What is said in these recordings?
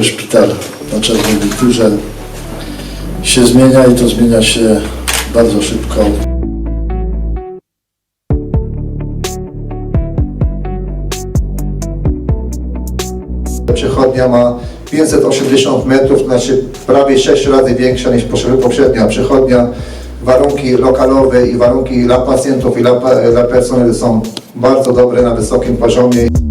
zwykły szpital na Czerwonej Górze się zmienia i to zmienia się bardzo szybko. Przychodnia ma 580 metrów, znaczy prawie 6 razy większa niż poprzednia przychodnia. Warunki lokalowe i warunki dla pacjentów i dla, dla personelu są bardzo dobre, na wysokim poziomie.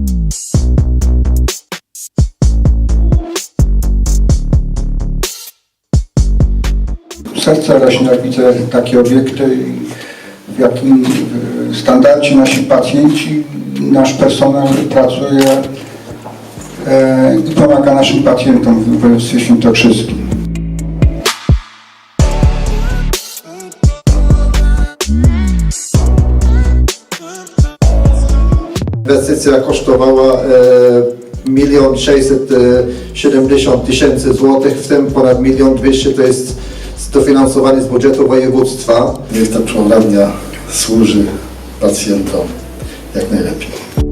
Serce rośnie, jak widzę takie obiekty, w jakim e, standardzie nasi pacjenci, nasz personel pracuje e, i pomaga naszym pacjentom w województwie świętokrzyskim. Inwestycja kosztowała e, milion 670 tysięcy złotych, w tym ponad milion 200 to jest dofinansowanie z budżetu województwa. Niech ta przełomownia służy pacjentom jak najlepiej.